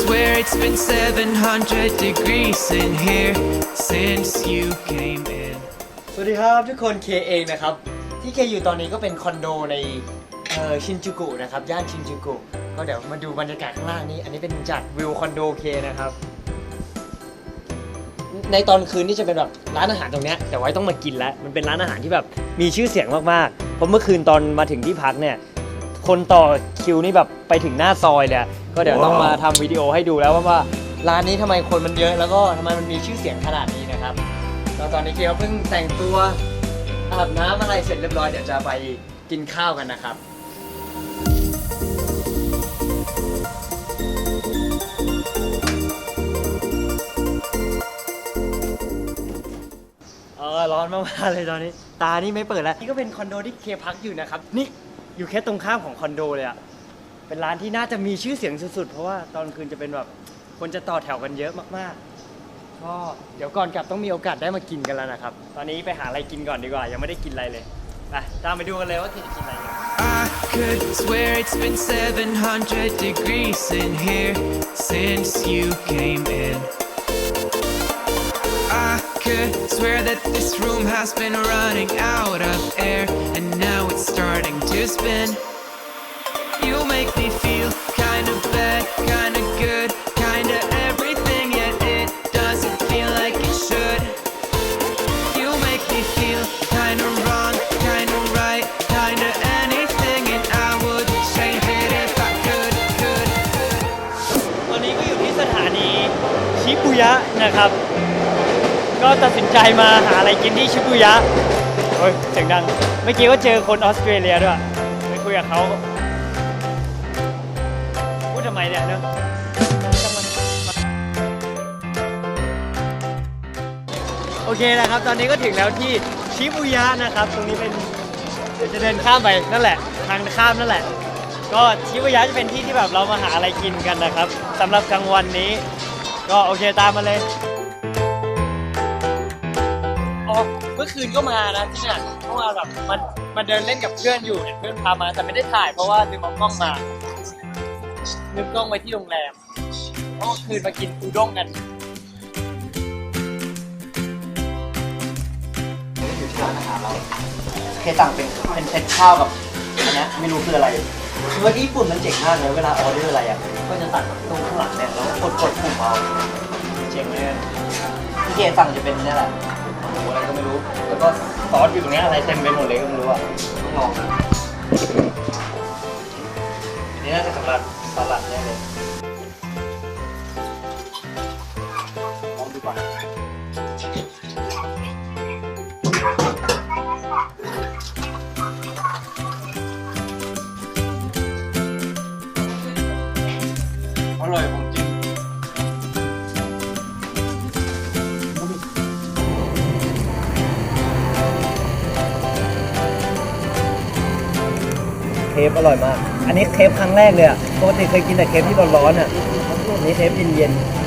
swear it's been 700 degrees in here since you came in. สวัสดีครับทุกคนเคเองนะครับ ที่เคอยู่ตอนนี้ก็เป็นคอนโดในเอ่อชินจูกุนะครับ ย่านชินจูกุ ก็เดี๋ยวมาดูบรรยากาศข้างล่างนี้ อันนี้เป็นจากวิวคอนโดเคนะครับ ในตอนคืนนี่จะเป็นแบบร้านอาหารตรงเนี้ยแต่ไว้ต้องมากินแล้ว มันเป็นร้านอาหารที่แบบมีชื่อเสียงมากๆ เพราะเมื่อคืนตอนมาถึงที่พักเนี่ย คนต่อคิวนี่แบบไปถึงหน้าซอยเลยอะ ก็เดี๋ยวต้องมาทำวิดีโอให้ดูแล้วว่าว่าร้านนี้ทำไมคนมันเยอะแล้วก็ทำไมมันมีชื่อเสียงขนาดนี้นะครับแล้วตอนนี้เคก็เพิ่งแต่งตัวอาบน้ำอะไรเสร็จเรียบร้อยเดี๋ยวจะไปกินข้าวกันนะครับ เออร้อนมากๆเลยตอนนี้ ตานี่ไม่เปิดแล้ว นี่ก็เป็นคอนโดที่เคพักอยู่นะครับ นี่อยู่แค่ตรงข้ามของคอนโดเลยอะ เป็นร้านที่น่าจะมีชื่อเสียงสุดๆ เพราะว่าตอนคืนจะเป็นแบบคนจะต่อแถวกันเยอะมากๆ ก็เดี๋ยวก่อนกลับต้องมีโอกาสได้มากินกันแล้วนะครับ ตอนนี้ไปหาอะไรกินก่อนดีกว่า ยังไม่ได้กินอะไรเลยไปตามไปดูกันเลยว่าจะกินอะไรกัน I could swear it's been 700 degrees in here since you came in. I could swear that this room has been running out of air and now it's starting to spin. ตอนนี้ก็อยู่ที่สถานีชิบุยะนะครับ ก็ตัดสินใจมาหาอะไรกินที่ชิบุยะ โอ้ยเสียงดัง เมื่อกี้ก็เจอคนออสเตรเลียด้วยไปคุยกับเขา ดทำไมเนี่ยเนอะโอเคนะครับ ตอนนี้ก็ถึงแล้วที่ชิบุยะนะครับ ตรงนี้เป็นเดี๋ยวจะเดินข้ามไปนั่นแหละ ทางข้ามนั่นแหละ ก็ชิบุยะจะเป็นที่ที่แบบเรามาหาอะไรกินกันนะครับสำหรับกลางวันนี้ ก็โอเคตามมาเลยอ๋อเมื่อคืนก็มานะที่เนี่ยเมื่อวาแบบมันมันเดินเล่นกับเพื่อนอยู่เนี่ยเพื่อนพามาแต่ไม่ได้ถ่ายเพราะว่าลืมเอากล้องมา ลืมกล้องไว้ที่โรงแรมเพราะเมื่อคืนมากินอูด้งกัน อยู่ที่ร้านอาหารเราเคสั่งเป็นเป็นเซตข้าวกับอันเนี้ยไม่รู้คืออะไรคือว่าที่ญี่ปุ่นมันเจ๋งมากเลยเวลาออเดอร์อะไรอะก็จะตัดตรงข้างหลังเนี่ยแล้วก็กดกดปุ่มเอาเจ๋งเลยที่เคสั่งจะเป็นเนี่ยแหละหมูอะไรก็ไม่รู้ แล้วก็ซอสอยู่ตรงเนี้ยอะไรเต็มไปหมดเลยก็ไม่รู้อะต้องลองนะอันนี้น่าจะสำหรับ สลัดเนี่ยเลยลองดูก่อนอร่อยของจริงเคฟอร่อยมากอันนี้เคฟครั้งแรกเลยอะปกติเคยกินแต่เคฟที่ร้อนๆอะอันนี้เคฟเย็นๆ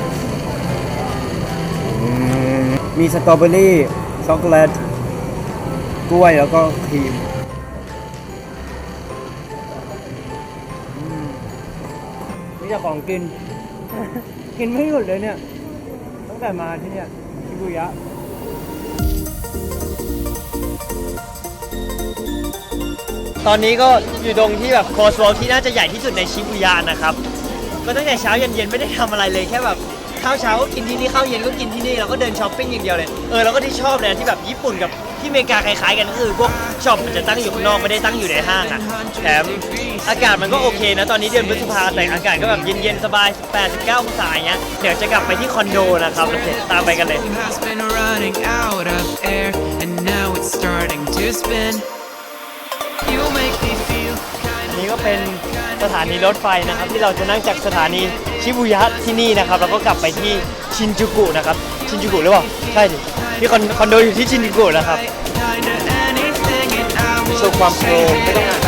มีสตรอเบอรี่ช็อกโกแลตกล้วยแล้วก็ครีมนี่จะของกิน กินไม่หยุดเลยเนี่ย ตั้งแต่มาที่เนี่ยชิบุยะ ตอนนี้ก็อยู่ตรงที่แบบโคสวอลที่น่าจะใหญ่ที่สุดในชิบุยะนะครับ ก็ตั้งแต่เช้าเย็นๆไม่ได้ทำอะไรเลยแค่แบบข้าวเช้าก็กินที่นี่ข้าวเย็นก็กินที่นี่เราก็เดินช้อปปิ้งอย่างเดียวเลยเออแล้วก็ที่ชอบเลยนะที่แบบญี่ปุ่นกับที่อเมริกาคล้ายๆกันก็คือพวกช็อปมันจะตั้งอยู่ข้างนอกไม่ได้ตั้งอยู่ในห้างอะแถมอากาศมันก็โอเคนะตอนนี้เดือนพฤษภาแต่อากาศก็แบบเย็นๆสบาย 89องศาอย่างเงี้ยเดี๋ยวจะกลับไปที่คอนโดนะครับโอเคตามไปกันเลย Has been running out of air and now it's starting to spin. นนี้ก็เป็นสถานีรถไฟนะครับ ที่เราจะนั่งจากสถานีชิบุยะที่นี่นะครับ แล้วก็กลับไปที่ชินจูกุนะครับ ชินจูกุหรือเปล่า ใช่ดิที่คอนคอนโดอยู่ที่ชินจูกุนะครับ kinda anything, and I would โชว์ความโปรไม่ต้องอ่าน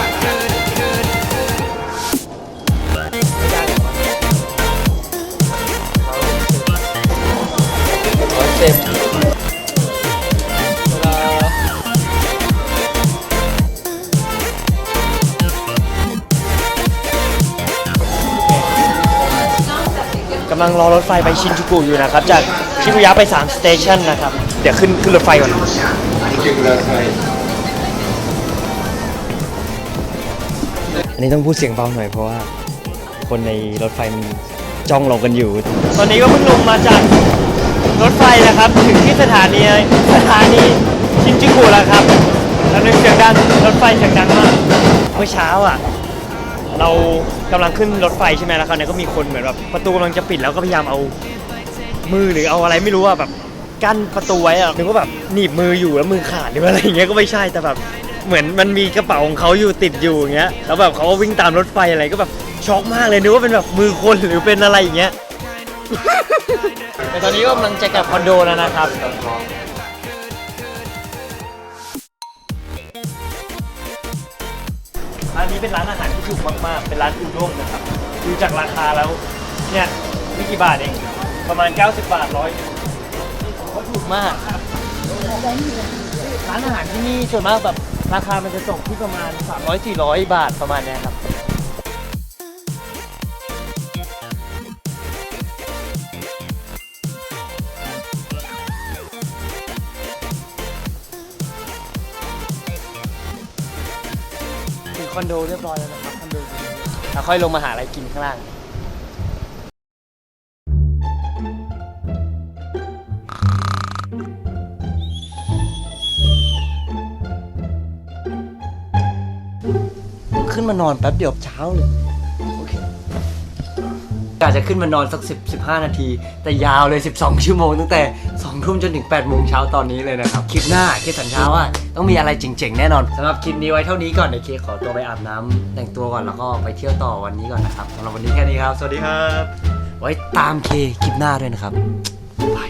ำลังรอรถไฟไปชินจูกุอยู่นะครับ จากชิบุยะไป3สเตชันนะครับ เดี๋ยวขึ้นขึ้นรถไฟก่อน อันนี้ต้องพูดเสียงเบาหน่อยเพราะว่า คนในรถไฟมันจ้องเรากันอยู่ ตอนนี้ก็เพิ่งลงมาจากรถไฟนะครับ ถึงที่สถานีสถานีชินจูกุแล้วครับแล้วนึกเสียงดังรถไฟเสียงดังมากเมื่อเช้าอะ เรากำลังขึ้นรถไฟใช่ไหมแล้วคราวนี้ก็มีคนเหมือนแบบประตูกำลังจะปิดแล้วก็พยายามเอามือหรือเอาอะไรไม่รู้อะแบบกั้นประตูไว้อะนึกว่าแบบหนีบมืออยู่แล้วมือขาดหรืออะไรอย่างเงี้ยก็ไม่ใช่แต่แบบเหมือนมันมีกระเป๋าของเขาอยู่ติดอยู่อย่างเงี้ยแล้วแบบเขาก็วิ่งตามรถไฟอะไรก็แบบช็อกมากเลยนึกว่าเป็นแบบมือคนหรือเป็นอะไรอย่างเงี้ยแต่ตอนนี้ก็กำลังจะกลับคอนโดแล้วนะครับ นี้เป็นร้านอาหารที่ถูกมากๆ เป็นร้านอุด้งนะครับ ดูจากราคาแล้วเนี่ยไม่กี่บาทเอง ประมาณ 90 บาทร้อยก็ถูกมาก ร้านอาหารที่นี่ส่วนมากแบบราคามันจะตกที่ประมาณ 300-400 บาทประมาณเนี้ยครับ คอนโดเรียบร้อยแล้วนะครับคอนโดอยู่นี่แล้วค่อยลงมาหาอะไรกินข้างล่าง ขึ้นมานอนแป๊บเดียวเช้าเลย กาจะขึ้นมานอนสัก 10 15 นาที แต่ยาวเลย 12 ชั่วโมงตั้งแต่2ทุ่มจนถึง8โมงเช้าตอนนี้เลยนะครับ คลิปหน้าคลิปสันเช้าว่าต้องมีอะไรเจ๋งๆ แน่นอนสำหรับคลิปนี้ไว้เท่านี้ก่อนเดี๋ยวเคขอตัวไปอาบน้ำแต่งตัวก่อนแล้วก็ไปเที่ยวต่อวันนี้ก่อนนะครับสำหรับวันนี้แค่นี้ครับ สวัสดีครับ ไว้ตามเคคลิปหน้าด้วยนะครับบาย